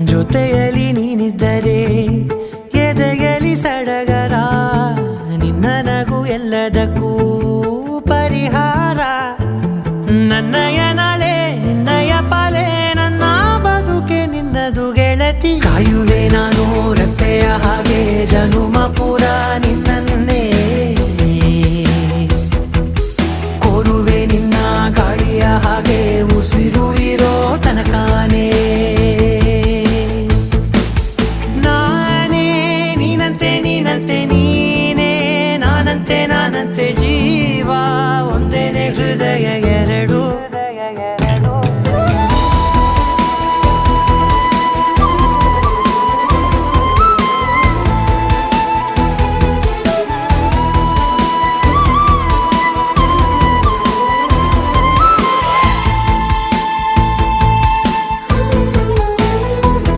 ಜೊತೆಯಲ್ಲಿ ನೀನಿದ್ದರೆ ಎದೆಯಲಿ ಸಡಗರ, ನಿನ್ನ ನಗು ಎಲ್ಲದಕ್ಕೂ ಪರಿಹಾರ. ನನ್ನಯ ನಾಳೆ ನಿನ್ನಯ ಪಾಲೆ, ನನ್ನ ಬದುಕೆ ನಿನ್ನದು ಗೆಳತಿ. ಕಾಯುವೆ